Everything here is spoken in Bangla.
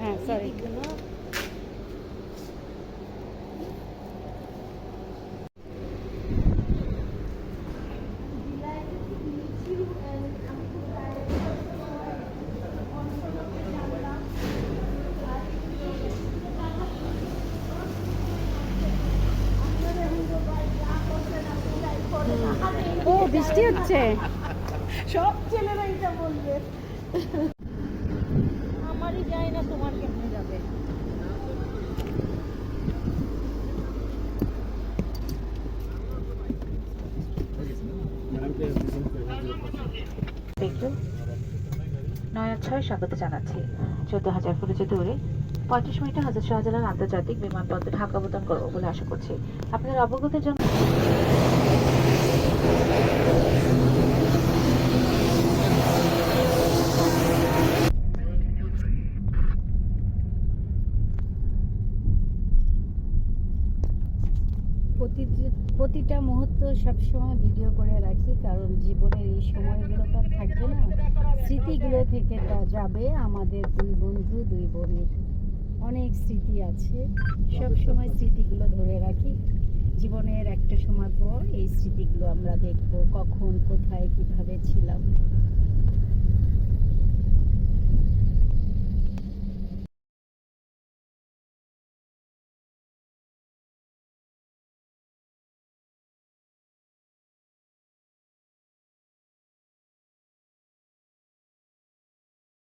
হ্যাঁ সরি ও বৃষ্টি হচ্ছে। সব ছেলেরা এটা বলবে। আমারই যায় না, তোমার কেমনে যাবে? নয়া ছয় স্বাগত জানাচ্ছি। চোদ্দ হাজার ফুটে দূরে, পঁয়ত্রিশ মিনিটে হাজার শাহজালাল আন্তর্জাতিক বিমানবন্দর ঢাকা অবতরণ করব বলে আশা করছি। আপনার অবগতির জন্য প্রতিটি প্রতিটা মুহূর্ত সবসময় ভিডিও করে রাখি, কারণ জীবনের এই সময়গুলো তো আর থাকবে না। স্মৃতিগুলো থেকে তা যাবে। আমাদের দুই বন্ধু, দুই বোনের অনেক স্মৃতি আছে। সব সময় স্মৃতিগুলো ধরে রাখি। জীবনের একটা সময় পর এই স্মৃতিগুলো আমরা দেখব কখন, কোথায়, কীভাবে ছিলাম।